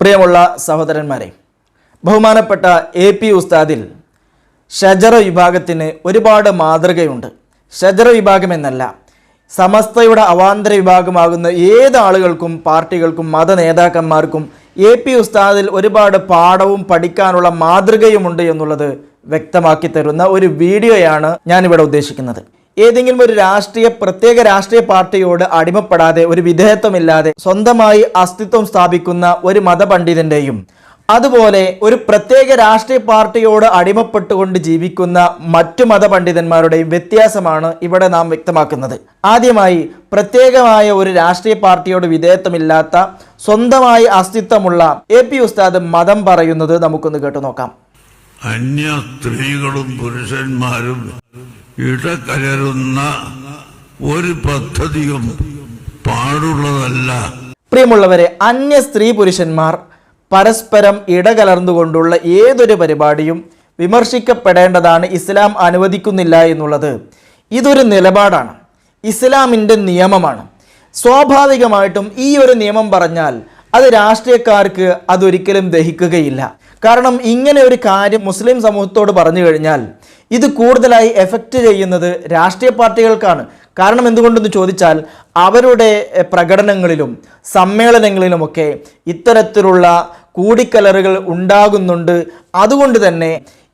പ്രിയമുള്ള സഹോദരന്മാരെ ബഹുമാനപ്പെട്ട എ പി ഉസ്താദിൽ ഷജറ വിഭാഗത്തിന് ഒരുപാട് മാതൃകയുണ്ട്. ഷജറ വിഭാഗം എന്നല്ല സമസ്തയുടെ അവാന്തര വിഭാഗമാകുന്ന ഏത് ആളുകൾക്കും പാർട്ടികൾക്കും മത നേതാക്കന്മാർക്കും എ പി ഉസ്താദിൽ ഒരുപാട് പാഠവും പഠിക്കാനുള്ള മാതൃകയുമുണ്ട് എന്നുള്ളത് വ്യക്തമാക്കി തരുന്ന ഒരു വീഡിയോയാണ് ഞാനിവിടെ ഉദ്ദേശിക്കുന്നത്. ഏതെങ്കിലും ഒരു രാഷ്ട്രീയ പ്രത്യേക രാഷ്ട്രീയ പാർട്ടിയോട് അടിമപ്പെടാതെ ഒരു വിധേയത്വമില്ലാതെ സ്വന്തമായി അസ്തിത്വം സ്ഥാപിക്കുന്ന ഒരു മതപണ്ഡിതന്റെയും അതുപോലെ ഒരു പ്രത്യേക രാഷ്ട്രീയ പാർട്ടിയോട് അടിമപ്പെട്ടുകൊണ്ട് ജീവിക്കുന്ന മറ്റു മതപണ്ഡിതന്മാരുടെയും വ്യത്യാസമാണ് ഇവിടെ നാം വ്യക്തമാക്കുന്നത്. ആദ്യമായി പ്രത്യേകമായ ഒരു രാഷ്ട്രീയ പാർട്ടിയോട് വിധേയത്വമില്ലാത്ത സ്വന്തമായി അസ്തിത്വമുള്ള എ പി ഉസ്താദ് മതം പറയുന്നത് നമുക്കൊന്ന് കേട്ടു നോക്കാം. അന്യ സ്ത്രീകളും പുരുഷന്മാരും ഇടകലരുന്ന ഒരു പദ്ധതിയും പാടുള്ളതല്ല. പ്രിയമുള്ളവരെ അന്യ സ്ത്രീ പുരുഷന്മാർ പരസ്പരം ഇടകലർന്നുകൊണ്ടുള്ള ഏതൊരു പരിപാടിയും വിമർശിക്കപ്പെടേണ്ടതാണ് ഇസ്ലാം അനുവദിക്കുന്നില്ല എന്നുള്ളത്. ഇതൊരു നിലപാടാണ്. ഇസ്ലാമിന്റെ നിയമമാണ്. സ്വാഭാവികമായിട്ടും ഈ ഒരു നിയമം പറഞ്ഞാൽ അത് രാഷ്ട്രീയക്കാർക്ക് അതൊരിക്കലും ദഹിക്കുകയില്ല കാരണം ഇങ്ങനെ ഒരു കാര്യം മുസ്ലിം സമൂഹത്തോട് പറഞ്ഞു കഴിഞ്ഞാൽ ഇത് കൂടുതലായി എഫക്റ്റ് ചെയ്യുന്നത് രാഷ്ട്രീയ പാർട്ടികൾക്കാണ് കാരണം എന്തുകൊണ്ടെന്ന് ചോദിച്ചാൽ അവരുടെ പ്രകടനങ്ങളിലും സമ്മേളനങ്ങളിലുമൊക്കെ ഇത്തരത്തിലുള്ള കൂടിക്കലറുകൾ ഉണ്ടാകുന്നുണ്ട് അതുകൊണ്ട് തന്നെ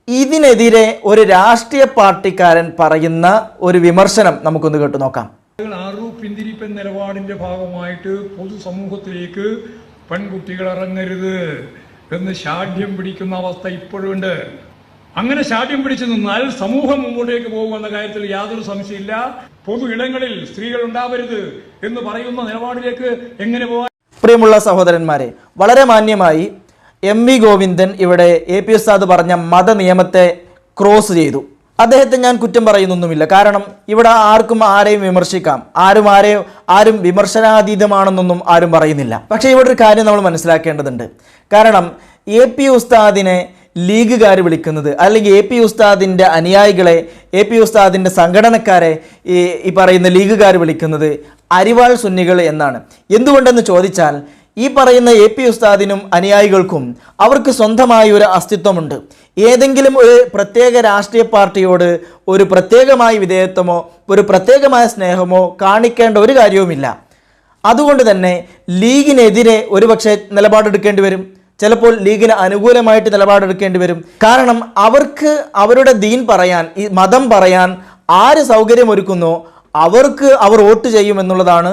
ഇതിനെതിരെ ഒരു രാഷ്ട്രീയ പാർട്ടിക്കാരൻ പറയുന്ന ഒരു വിമർശനം നമുക്കൊന്ന് കേട്ടു നോക്കാം ആറു നിലപാടിന്റെ ഭാഗമായിട്ട് പൊതുസമൂഹത്തിലേക്ക് പെൺകുട്ടികൾ ഇറങ്ങരുത് എന്ന് ശാഠ്യം പിടിക്കുന്ന അവസ്ഥ ഇപ്പോഴുണ്ട്. അങ്ങനെ ശാഠ്യം പിടിച്ചു നിന്നാൽ സമൂഹം മുമ്പോട്ടേക്ക് പോകുമെന്ന കാര്യത്തിൽ യാതൊരു സംശയമില്ല. പൊതു ഇടങ്ങളിൽ സ്ത്രീകൾ ഉണ്ടാവരുത് എന്ന് പറയുന്ന നിലപാടിലേക്ക് എങ്ങനെ പോകാൻ പ്രിയമുള്ള സഹോദരന്മാരെ വളരെ മാന്യമായി എം വി ഗോവിന്ദൻ ഇവിടെ എ പി എസ് സാദ് പറഞ്ഞ മതനിയമത്തെ ക്രോസ് ചെയ്തു. അദ്ദേഹത്തെ ഞാൻ കുറ്റം പറയുന്നൊന്നുമില്ല. കാരണം ഇവിടെ ആർക്കും ആരെയും വിമർശിക്കാം. ആരും ആരെയും ആരും വിമർശനാതീതമാണെന്നൊന്നും ആരും പറയുന്നില്ല. പക്ഷേ ഇവിടെ ഒരു കാര്യം നമ്മൾ മനസ്സിലാക്കേണ്ടതുണ്ട്. കാരണം എ പി ഉസ്താദിനെ ലീഗുകാർ വിളിക്കുന്നത് അല്ലെങ്കിൽ എ പി ഉസ്താദിന്റെ അനുയായികളെ എ പി ഉസ്താദിന്റെ സംഘടനക്കാരെ ഈ പറയുന്ന ലീഗുകാർ വിളിക്കുന്നത് അരിവാൾ സുന്നികൾ എന്നാണ്. എന്തുകൊണ്ടെന്ന് ചോദിച്ചാൽ ഈ പറയുന്ന എ പി ഉസ്താദിനും അനുയായികൾക്കും അവർക്ക് സ്വന്തമായ ഒരു അസ്തിത്വമുണ്ട്. ഏതെങ്കിലും ഒരു പ്രത്യേക രാഷ്ട്രീയ പാർട്ടിയോട് ഒരു പ്രത്യേകമായ വിധേയത്വമോ ഒരു പ്രത്യേകമായ സ്നേഹമോ കാണിക്കേണ്ട ഒരു കാര്യവുമില്ല. അതുകൊണ്ട് തന്നെ ലീഗിനെതിരെ ഒരുപക്ഷെ നിലപാടെടുക്കേണ്ടി വരും. ചിലപ്പോൾ ലീഗിന് അനുകൂലമായിട്ട് നിലപാടെടുക്കേണ്ടി വരും. കാരണം അവർക്ക് അവരുടെ ദീൻ പറയാൻ ഈ മതം പറയാൻ ആര് സൗകര്യമൊരുക്കുന്നോ അവർക്ക് അവർ വോട്ട് ചെയ്യുമെന്നുള്ളതാണ്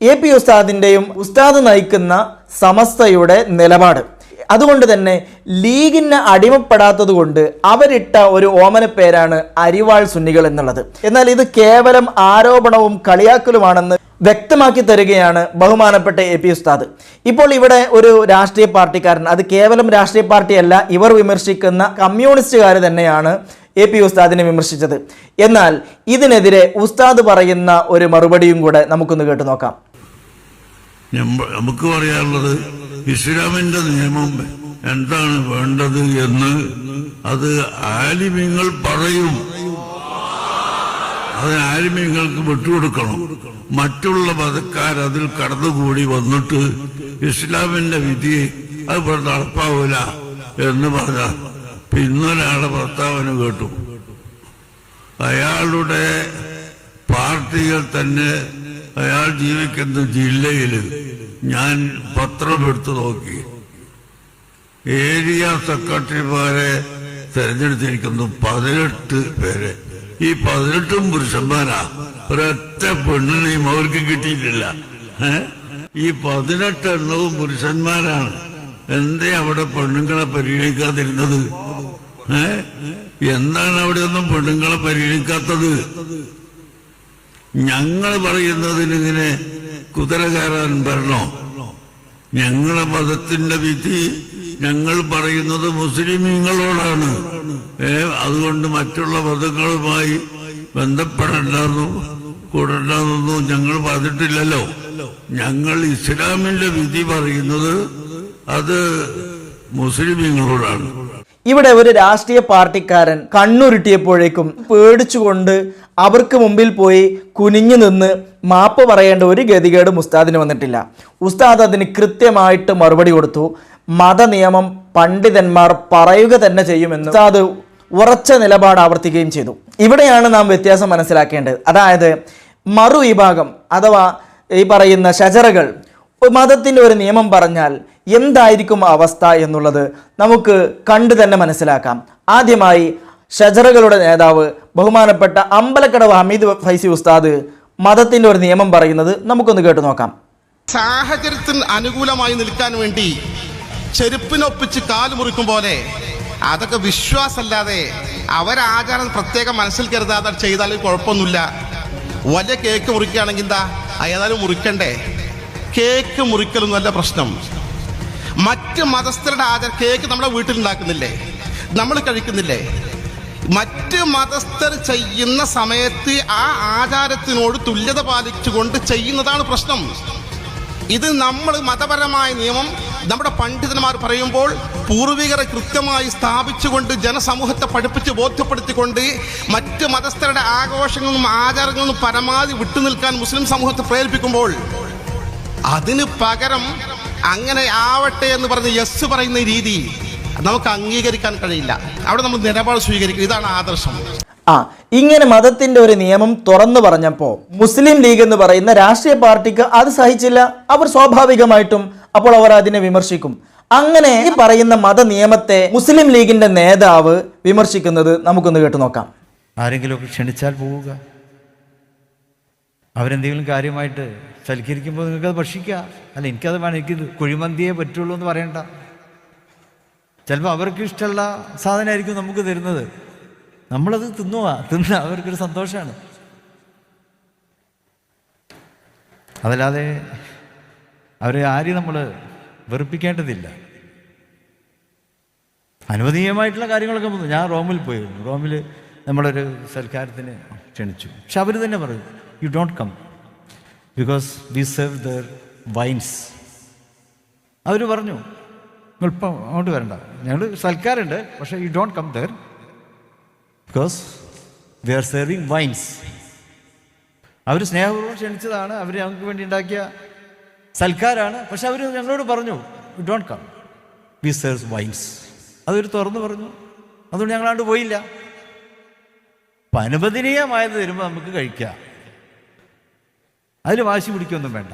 എ പി ഉസ്താദിന്റെയും ഉസ്താദ് നയിക്കുന്ന സമസ്തയുടെ നിലപാട്. അതുകൊണ്ട് തന്നെ ലീഗിന് അടിമപ്പെടാത്തത് കൊണ്ട് അവരിട്ട ഒരു ഓമന പേരാണ് അരിവാൾ സുന്നികൾ എന്നുള്ളത്. എന്നാൽ ഇത് കേവലം ആരോപണവും കളിയാക്കലുമാണെന്ന് വ്യക്തമാക്കി തരികയാണ് ബഹുമാനപ്പെട്ട എ പി ഉസ്താദ്. ഇപ്പോൾ ഇവിടെ ഒരു രാഷ്ട്രീയ പാർട്ടിക്കാരൻ അത് കേവലം രാഷ്ട്രീയ പാർട്ടിയല്ല ഇവർ വിമർശിക്കുന്ന കമ്മ്യൂണിസ്റ്റുകാർ തന്നെയാണ് എ പി ഉസ്താദിനെ വിമർശിച്ചത്. എന്നാൽ ഇതിനെതിരെ ഉസ്താദ് പറയുന്ന ഒരു മറുപടിയും കൂടെ നമുക്കൊന്ന് കേട്ടു നോക്കാം നമുക്ക് പറയാനുള്ളത് ഇസ്ലാമിന്റെ നിയമം എന്താണ് വേണ്ടത് എന്ന് അത് ആലിമ്യങ്ങൾ പറയും. അത് ആലിമ്യങ്ങൾക്ക് വിട്ടുകൊടുക്കണം. മറ്റുള്ള മതക്കാർ അതിൽ കടന്നുകൂടി വന്നിട്ട് ഇസ്ലാമിന്റെ വിധി അത് ഇവിടെ നടപ്പാവൂല എന്ന് പറഞ്ഞ പിന്നൊരാളെ പ്രസ്താവന കേട്ടു. അയാളുടെ പാർട്ടികൾ തന്നെ അയാൾ ജീവിക്കുന്ന ജില്ലയിൽ ഞാൻ പത്രം എടുത്തു നോക്കി. ഏരിയ സെക്രട്ടറിമാരെ തെരഞ്ഞെടുത്തിരിക്കുന്നു പതിനെട്ട് പേരെ. ഈ പതിനെട്ടും പുരുഷന്മാരാ. ഒരൊറ്റ പെണ്ണിനെയും അവർക്ക് കിട്ടിയിട്ടില്ല. ഈ ഈ പതിനെട്ടെണ്ണവും പുരുഷന്മാരാണ്. എന്തേ അവിടെ പെണ്ണുങ്ങളെ പരിഗണിക്കാതിരുന്നത്? എന്താണ് അവിടെ ഒന്നും പെണ്ണുങ്ങളെ പരിഗണിക്കാത്തത്? ഞങ്ങൾ പറയുന്നതിനിങ്ങനെ കുതിര കയറാൻ വരണോ? ഞങ്ങളെ മതത്തിന്റെ വിധി ഞങ്ങൾ പറയുന്നത് മുസ്ലിമീങ്ങളോടാണ്. ഏ അതുകൊണ്ട് മറ്റുള്ള മതങ്ങളുമായി ബന്ധപ്പെടണ്ടെന്നും കൂടണ്ടെന്നൊന്നും ഞങ്ങൾ പറഞ്ഞിട്ടില്ലല്ലോ. ഞങ്ങൾ ഇസ്ലാമിന്റെ വിധി പറയുന്നത് അത് മുസ്ലിമീങ്ങളോടാണ്. ഇവിടെ ഒരു രാഷ്ട്രീയ പാർട്ടിക്കാരൻ കണ്ണുരുട്ടിയപ്പോഴേക്കും പേടിച്ചുകൊണ്ട് അവർക്ക് മുമ്പിൽ പോയി കുനിഞ്ഞു നിന്ന് മാപ്പ് പറയേണ്ട ഒരു ഗതികേട് ഉസ്താദിന് വന്നിട്ടില്ല. ഉസ്താദ് അതിന് കൃത്യമായിട്ട് മറുപടി കൊടുത്തു. മതനിയമം പണ്ഡിതന്മാർ പറയുക തന്നെ ചെയ്യുമെന്ന് ഉസ്താദ് ഉറച്ച നിലപാട് ആവർത്തിക്കുകയും ചെയ്തു. ഇവിടെയാണ് നാം വ്യത്യാസം മനസ്സിലാക്കേണ്ടത്. അതായത് മറുവിഭാഗം അഥവാ ഈ പറയുന്ന ഷജറകൾ മതത്തിന്റെ ഒരു നിയമം പറഞ്ഞാൽ എന്തായിരിക്കും അവസ്ഥ എന്നുള്ളത് നമുക്ക് കണ്ടു തന്നെ മനസ്സിലാക്കാം. ആദ്യമായി ഷജറകളുടെ നേതാവ് ബഹുമാനപ്പെട്ട അമ്പലക്കടവ് ഹമീദ് ഫൈസി ഉസ്താദ് മതത്തിന്റെ ഒരു നിയമം പറയുന്നത് നമുക്കൊന്ന് കേട്ടു നോക്കാം. സാഹചര്യത്തിന് അനുകൂലമായി നിൽക്കാൻ വേണ്ടി ചെരുപ്പിനൊപ്പിച്ച് കാൽ മുറിക്കും പോലെ അതൊക്കെ വിശ്വാസമല്ലാതെ അവരാചാരം പ്രത്യേകം മനസ്സിൽ കരുതാതെ ചെയ്താലും കുഴപ്പമൊന്നുമില്ല. വലിയ കേക്ക് മുറിക്കുകയാണെങ്കിൽ എന്താ? ഏതായാലും മുറിക്കണ്ടേ? കേക്ക് മുറിക്കലൊന്നുമല്ല പ്രശ്നം. മറ്റ് മതസ്ഥരുടെ ആചാരം കേക്ക് നമ്മുടെ വീട്ടിൽ ഉണ്ടാക്കുന്നില്ലേ നമ്മൾ കഴിക്കുന്നില്ലേ? മറ്റ് മതസ്ഥർ ചെയ്യുന്ന സമയത്ത് ആ ആചാരത്തിനോട് തുല്യത പാലിച്ചുകൊണ്ട് ചെയ്യുന്നതാണ് പ്രശ്നം. ഇത് നമ്മൾ മതപരമായ നിയമം നമ്മുടെ പണ്ഡിതന്മാർ പറയുമ്പോൾ പൂർവികരെ കൃത്യമായി സ്ഥാപിച്ചുകൊണ്ട് ജനസമൂഹത്തെ പഠിപ്പിച്ച് ബോധ്യപ്പെടുത്തിക്കൊണ്ട് മറ്റ് മതസ്ഥരുടെ ആഘോഷങ്ങളും ആചാരങ്ങളും പരമാവധി വിട്ടുനിൽക്കാൻ മുസ്ലിം സമൂഹത്തെ പ്രേരിപ്പിക്കുമ്പോൾ അതിന് പകരം അങ്ങനെ ആവട്ടെ എന്ന് പറഞ്ഞ് യെസ് പറയുന്ന രീതി നമുക്ക് അംഗീകരിക്കാൻ കഴിയില്ല. അവിടെ നമ്മൾ നിലപാട് സ്വീകരിക്കും. ഇതാണ് ആദർശം. ആ ഇങ്ങനെ മതത്തിന്റെ ഒരു നിയമം തുറന്നു പറഞ്ഞപ്പോൾ മുസ്ലിം ലീഗ് എന്ന് പറയുന്ന രാഷ്ട്രീയ പാർട്ടിക്ക് അത് സഹിച്ചില്ല. അവർ സ്വാഭാവികമായിട്ടും അപ്പോൾ അവർ അതിനെ വിമർശിക്കും. അങ്ങനെ ഈ പറയുന്ന മത നിയമത്തെ മുസ്ലിം ലീഗിന്റെ നേതാവ് വിമർശിക്കുന്നത് നമുക്കൊന്ന് കേട്ടു നോക്കാം. ആരെങ്കിലുമൊക്കെ ക്ഷണിച്ചാൽ പോവുക. അവരെന്തെങ്കിലും കാര്യമായിട്ട് സൽക്കരിക്കുമ്പോൾ നിങ്ങൾക്കത് ഭക്ഷിക്കുക അല്ല എനിക്കത് വേണം. എനിക്കിത് കുഴിമന്തിയേ പറ്റുള്ളൂ എന്ന് പറയണ്ട. ചിലപ്പോൾ അവർക്ക് ഇഷ്ടമുള്ള സാധനമായിരിക്കും നമുക്ക് തരുന്നത്. നമ്മളത് തിന്നുക തിന്ന അവർക്കൊരു സന്തോഷമാണ് അതല്ലാതെ അവരെ ആരെയും നമ്മൾ വെറുപ്പിക്കേണ്ടതില്ല. അനുവദീയമായിട്ടുള്ള കാര്യങ്ങളൊക്കെ വന്നു. ഞാൻ റോമിൽ പോയിരുന്നു റോമിൽ നമ്മളൊരു സൽക്കാരത്തിന് ക്ഷണിച്ചു. പക്ഷെ അവർ തന്നെ പറഞ്ഞു you don't come because we serve there wines അവർ പറഞ്ഞു ഇപ്പം അങ്ങോട്ട് വരണ്ട. ഞങ്ങൾ സൽക്കാരുണ്ട് പക്ഷേ you don't come there because we are serving wines അവർ സ്നേഹപൂർവം ക്ഷണിച്ചതാണ് അവർ ഞങ്ങൾക്ക് വേണ്ടി ഉണ്ടാക്കിയ സൽക്കാരാണ് പക്ഷെ അവർ ഞങ്ങളോട് പറഞ്ഞു you don't come we serve wines അതൊരു തുറന്നു പറഞ്ഞു. അതുകൊണ്ട് ഞങ്ങളാണ്ട് പോയില്ല. അപ്പം അനുവദനീയമായത് തരുമ്പോൾ നമുക്ക് കഴിക്കാം. അതിൽ വാശി പിടിക്കൊന്നും വേണ്ട.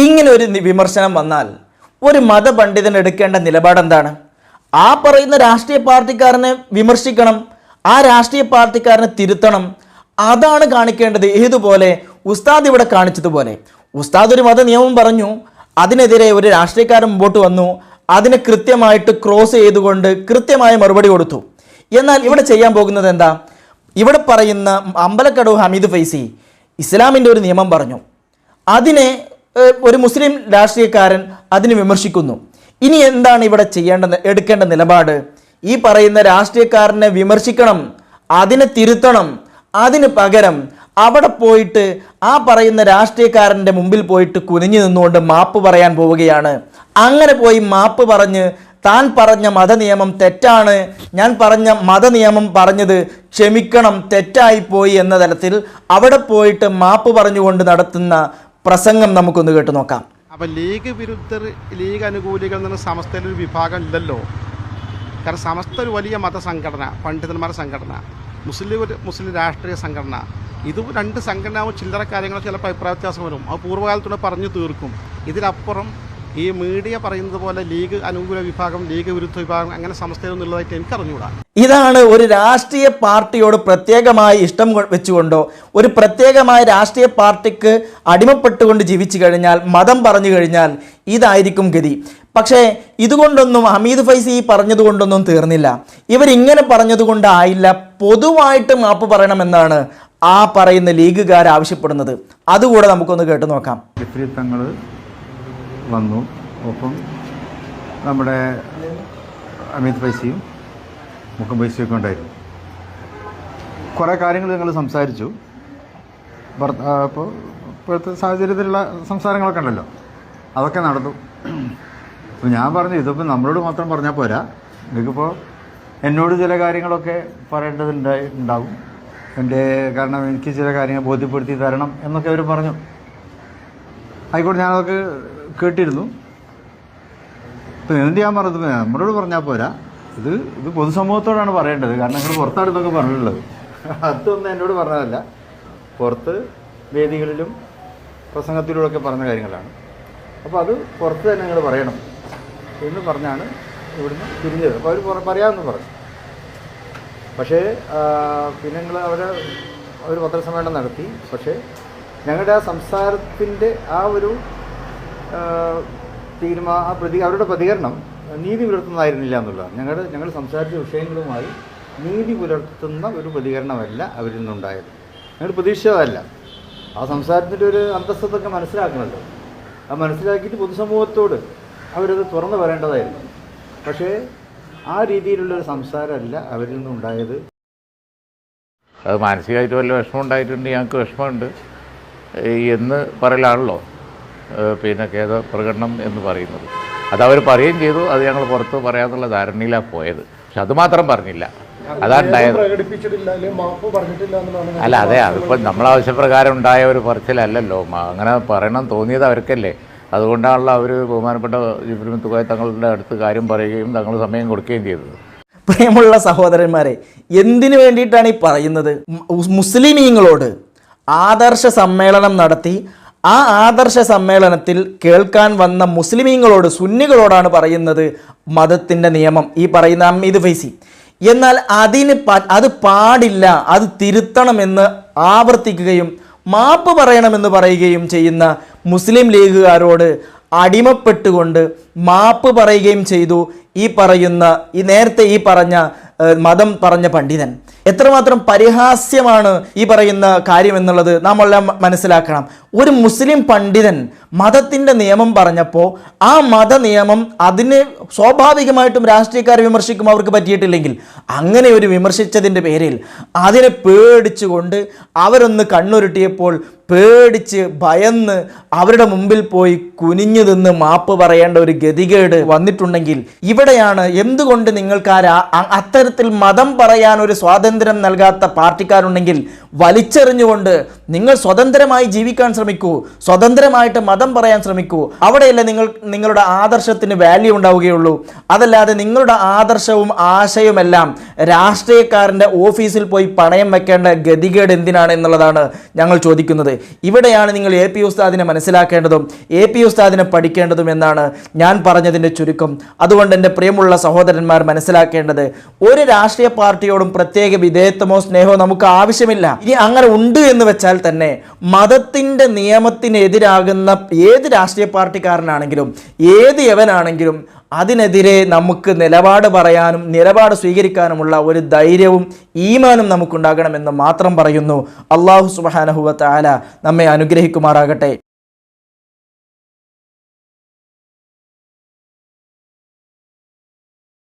ഇങ്ങനെ ഒരു വിമർശനം വന്നാൽ ഒരു മതപണ്ഡിതൻ എടുക്കേണ്ട നിലപാട് എന്താണ് ആ പറയുന്ന രാഷ്ട്രീയ പാർട്ടിക്കാരനെ വിമർശിക്കണം ആ രാഷ്ട്രീയ പാർട്ടിക്കാരനെ തിരുത്തണം അതാണ് കാണിക്കേണ്ടത്. ഏതുപോലെ ഉസ്താദ് ഇവിടെ കാണിച്ചതുപോലെ. ഉസ്താദ് ഒരു മത നിയമം പറഞ്ഞു അതിനെതിരെ ഒരു രാഷ്ട്രീയക്കാരൻ മുമ്പോട്ട് വന്നു അതിനെ കൃത്യമായിട്ട് ക്രോസ് ചെയ്തുകൊണ്ട് കൃത്യമായ മറുപടി കൊടുത്തു. എന്നാൽ ഇവിടെ ചെയ്യാൻ പോകുന്നത് എന്താ? ഇവിടെ പറയുന്ന അമ്പലക്കടവ് ഹമീദ് ഫൈസി ഇസ്ലാമിന്റെ ഒരു നിയമം പറഞ്ഞു. അതിനെ ഒരു മുസ്ലിം രാഷ്ട്രീയക്കാരൻ അതിനെ വിമർശിക്കുന്നു. ഇനി എന്താണ് ഇവിടെ ചെയ്യേണ്ട എടുക്കേണ്ട നിലപാട്? ഈ പറയുന്ന രാഷ്ട്രീയക്കാരനെ വിമർശിക്കണം അതിനെ തിരുത്തണം അതിന് പകരം അവിടെ പോയിട്ട് ആ പറയുന്ന രാഷ്ട്രീയക്കാരന്റെ മുമ്പിൽ പോയിട്ട് കുനിഞ്ഞു നിന്നുകൊണ്ട് മാപ്പ് പറയാൻ പോവുകയാണ്. അങ്ങനെ പോയി മാപ്പ് പറഞ്ഞ് താൻ പറഞ്ഞ മതനിയമം തെറ്റാണ് ഞാൻ പറഞ്ഞ മതനിയമം പറഞ്ഞത് ക്ഷമിക്കണം തെറ്റായിപ്പോയി എന്ന തരത്തിൽ അവിടെ പോയിട്ട് മാപ്പ് പറഞ്ഞുകൊണ്ട് നടത്തുന്ന പ്രസംഗം നമുക്കൊന്ന് കേട്ടു നോക്കാം. അപ്പം ലീഗ് വിരുദ്ധർ ലീഗ് അനുകൂലികൾ എന്ന സമസ്തയിൽ ഒരു വിഭാഗം ഇല്ലല്ലോ കാരണം സമസ്ത ഒരു വലിയ മതസംഘടന പണ്ഡിതന്മാരുടെ സംഘടന മുസ്ലിം ഒരു മുസ്ലിം രാഷ്ട്രീയ സംഘടന. ഇത് രണ്ട് സംഘടനയാകുമ്പോൾ ചില്ലറ കാര്യങ്ങൾ ചിലപ്പോൾ അഭിപ്രായ വ്യത്യാസം വരും. അത് പൂർവകാലത്തോടെ പറഞ്ഞു തീർക്കും. ഇതിലപ്പുറം ഈ മീഡിയ പറയുന്നത് പോലെ ലീഗ് അനുകൂല വിഭാഗം ലീഗ് വിരുദ്ധ വിഭാഗം അങ്ങനെ സമസ്തയിലൊന്നുള്ളതായിട്ട് എനിക്കറിഞ്ഞുകൂടാ ഇതാണ് ഒരു രാഷ്ട്രീയ പാർട്ടിയോട് പ്രത്യേകമായി ഇഷ്ടം വെച്ചുകൊണ്ടോ ഒരു പ്രത്യേകമായ രാഷ്ട്രീയ പാർട്ടിക്ക് അടിമപ്പെട്ടുകൊണ്ട് ജീവിച്ചു കഴിഞ്ഞാൽ മതം പറഞ്ഞു കഴിഞ്ഞാൽ ഇതായിരിക്കും ഗതി. പക്ഷേ ഇതുകൊണ്ടൊന്നും ഹമീദ് ഫൈസി പറഞ്ഞതുകൊണ്ടൊന്നും തീർന്നില്ല. ഇവരിങ്ങനെ പറഞ്ഞതുകൊണ്ടായില്ല പൊതുവായിട്ട് മാപ്പ് പറയണമെന്നാണ് ആ പറയുന്ന ലീഗുകാർ ആവശ്യപ്പെടുന്നത്. അതുകൂടെ നമുക്കൊന്ന് കേട്ടു നോക്കാം. വിപരീതങ്ങൾ വന്നു. ഒപ്പം നമ്മുടെ അമിത് പൈസയും മുഖം പൈസയൊക്കെ ഉണ്ടായിരുന്നു. കുറേ കാര്യങ്ങൾ ഞങ്ങൾ സംസാരിച്ചു. ഇപ്പോൾ ഇപ്പോഴത്തെ സാഹചര്യത്തിലുള്ള സംസാരങ്ങളൊക്കെ ഉണ്ടല്ലോ. അതൊക്കെ നടന്നു. അപ്പോൾ ഞാൻ പറഞ്ഞു ഇതിപ്പോൾ നമ്മളോട് മാത്രം പറഞ്ഞാൽ പോരാ. നിങ്ങൾക്കിപ്പോൾ എന്നോട് ചില കാര്യങ്ങളൊക്കെ പറയേണ്ടതുണ്ടായി ഉണ്ടാവും. എന്റെ കാരണം എനിക്ക് ചില കാര്യങ്ങൾ ബോധ്യപ്പെടുത്തി തരണം എന്നൊക്കെ അവർ പറഞ്ഞു. ആയിക്കോട്ടെ ഞാനതൊക്കെ കേട്ടിരുന്നു. ഇപ്പം എന്ത് ഞാൻ പറഞ്ഞത്? നമ്മളോട് പറഞ്ഞാൽ പോരാ. ഇത് ഇത് പൊതുസമൂഹത്തോടാണ് പറയേണ്ടത്. കാരണം നിങ്ങൾ പുറത്താണ് പറഞ്ഞിട്ടുള്ളത്. അതൊന്നും എന്നോട് പറഞ്ഞതല്ല. പുറത്ത് വേദികളിലും പ്രസംഗത്തിലൂടെയൊക്കെ പറഞ്ഞ കാര്യങ്ങളാണ്. അപ്പോൾ അത് പുറത്ത് തന്നെ നിങ്ങൾ പറയണം എന്ന് പറഞ്ഞാണ് ഇവിടുന്ന് തിരിഞ്ഞത്. അപ്പോൾ അവർ പറയാമെന്ന് പറഞ്ഞു. പക്ഷേ പിന്നെ ഞങ്ങൾ അവരെ ഒരു പത്രസമ്മേളനം നടത്തി. പക്ഷേ ഞങ്ങളുടെ ആ സംസാരത്തിന്റെ ആ ഒരു തീരുമാ ആ പ്രതി അവരുടെ പ്രതികരണം നീതി പുലർത്തുന്നതായിരുന്നില്ല എന്നുള്ളതാണ്. ഞങ്ങളുടെ ഞങ്ങൾ സംസാരിച്ച വിഷയങ്ങളുമായി നീതി പുലർത്തുന്ന ഒരു പ്രതികരണമല്ല അവരിൽ നിന്നുണ്ടായത്. ഞങ്ങൾ പ്രതീക്ഷിച്ചതല്ല. ആ സംസാരത്തിന്റെ ഒരു അന്തസ്സത്തൊക്കെ മനസ്സിലാക്കണമല്ലോ അത് മനസ്സിലാക്കിയിട്ട് പൊതുസമൂഹത്തോട് അവരത് തുറന്നു പറയേണ്ടതായിരുന്നു. പക്ഷേ ആ രീതിയിലുള്ളൊരു സംസാരമല്ല അവരിൽ നിന്നുണ്ടായത്. അത് മാനസികമായിട്ട് വല്ല വിഷമം ഉണ്ടായിട്ടുണ്ട് ഞങ്ങൾക്ക് വിഷമമുണ്ട്. എന്ന് പറയലാണല്ലോ. പിന്നെ ഖേദ പ്രകടനം എന്ന് പറയുന്നത്. അത് അവർ പറയുകയും ചെയ്തു അത് ഞങ്ങൾ പുറത്ത് പറയാമെന്നുള്ള ധാരണയിലാണ് പോയത്. പക്ഷെ അത് മാത്രം പറഞ്ഞില്ല. അതാണ് ഉണ്ടായത്. അല്ല അതെ അതിപ്പോൾ നമ്മൾ ആവശ്യപ്രകാരം ഉണ്ടായ ഒരു പറച്ചിലല്ലല്ലോ. അങ്ങനെ പറയണം തോന്നിയത് അവർക്കല്ലേ. അതുകൊണ്ടാണല്ലോ അവർ ബഹുമാനപ്പെട്ട ജിബ്രിൻ തുകയ തങ്ങളുടെ അടുത്ത് കാര്യം പറയുകയും തങ്ങൾ സമയം കൊടുക്കുകയും ചെയ്തത്. പ്രിയമുള്ള സഹോദരന്മാരെ എന്തിനു വേണ്ടിയിട്ടാണ് ഈ പറയുന്നത്? മുസ്ലിമീങ്ങളോട് ആദർശ സമ്മേളനം നടത്തി ആ ആദർശ സമ്മേളനത്തിൽ കേൾക്കാൻ വന്ന മുസ്ലിമീങ്ങളോട് സുന്നികളോടാണ് പറയുന്നത് മതത്തിന്റെ നിയമം. ഈ പറയുന്ന അമ്മീദ് ഫൈസി. എന്നാൽ അതിന് അത് പാടില്ല അത് തിരുത്തണമെന്ന് ആവർത്തിക്കുകയും മാപ്പ് പറയണമെന്ന് പറയുകയും ചെയ്യുന്ന മുസ്ലിം ലീഗുകാരോട് അടിമപ്പെട്ടുകൊണ്ട് മാപ്പ് പറയുകയും ചെയ്തു ഈ പറയുന്ന ഈ നേരത്തെ ഈ പറഞ്ഞ മതം പറഞ്ഞ പണ്ഡിതൻ. എത്രമാത്രം പരിഹാസ്യമാണ് ഈ പറയുന്ന കാര്യം എന്നുള്ളത് നാം മനസ്സിലാക്കണം. ഒരു മുസ്ലിം പണ്ഡിതൻ മതത്തിന്റെ നിയമം പറഞ്ഞപ്പോൾ ആ മത നിയമം അതിന് സ്വാഭാവികമായിട്ടും രാഷ്ട്രീയക്കാരെ വിമർശിക്കും അവർക്ക് പറ്റിയിട്ടില്ലെങ്കിൽ അങ്ങനെ ഒരു വിമർശിച്ചതിന്റെ പേരിൽ അതിനെ പേടിച്ചുകൊണ്ട് അവരൊന്ന് കണ്ണുരുട്ടിയപ്പോൾ പേടിച്ച് ഭയന്ന് അവരുടെ മുമ്പിൽ പോയി കുനിഞ്ഞു നിന്ന് മാപ്പ് പറയേണ്ട ഒരു ഗതികേട് വന്നിട്ടുണ്ടെങ്കിൽ ഇവിടെയാണ് എന്തുകൊണ്ട് നിങ്ങൾക്ക് ആ അത്തരത്തിൽ മതം പറയാൻ ഒരു സ്വാതന്ത്ര്യം നൽകാത്ത പാർട്ടിക്കാരുണ്ടെങ്കിൽ വലിച്ചെറിഞ്ഞുകൊണ്ട് നിങ്ങൾ സ്വതന്ത്രമായി ജീവിക്കാൻ ശ്രമിക്കൂ സ്വതന്ത്രമായിട്ട് മതം പറയാൻ ശ്രമിക്കൂ. അവിടെയല്ലേ നിങ്ങൾ നിങ്ങളുടെ ആദർശത്തിന് വാല്യൂ ഉണ്ടാവുകയുള്ളൂ. അതല്ലാതെ നിങ്ങളുടെ ആദർശവും ആശയവുമെല്ലാം രാഷ്ട്രീയക്കാരന്റെ ഓഫീസിൽ പോയി പണയം വെക്കേണ്ട ഗതികേട് എന്തിനാണ് എന്നുള്ളതാണ് ഞങ്ങൾ ചോദിക്കുന്നത്. ഇവിടെയാണ് നിങ്ങൾ എ പി ഉസ്താദിനെ മനസ്സിലാക്കേണ്ടതും എ പി ഉസ്താദിനെ പഠിക്കേണ്ടതും എന്നാണ് ഞാൻ പറഞ്ഞതിന്റെ ചുരുക്കം. അതുകൊണ്ട് എന്റെ പ്രിയമുള്ള സഹോദരന്മാർ മനസ്സിലാക്കേണ്ടത് ഒരു രാഷ്ട്രീയ പാർട്ടിയോടും പ്രത്യേക വിധേയത്വമോ സ്നേഹമോ നമുക്ക് ആവശ്യമില്ല. ഇനി അങ്ങനെ ഉണ്ട് എന്ന് വെച്ചാൽ തന്നെ മതത്തിന്റെ നിയമത്തിനെതിരാകുന്ന ഏത് രാഷ്ട്രീയ പാർട്ടിക്കാരനാണെങ്കിലും ഏത് യവനാണെങ്കിലും അതിനെതിരെ നമുക്ക് നിലപാട് പറയാനും നിലപാട് സ്വീകരിക്കാനുമുള്ള ഒരു ധൈര്യവും ഈമാനും നമുക്കുണ്ടാകണമെന്ന് മാത്രം പറയുന്നു. അള്ളാഹു സുബാനഹുവ താല നമ്മെ അനുഗ്രഹിക്കുമാറാകട്ടെ.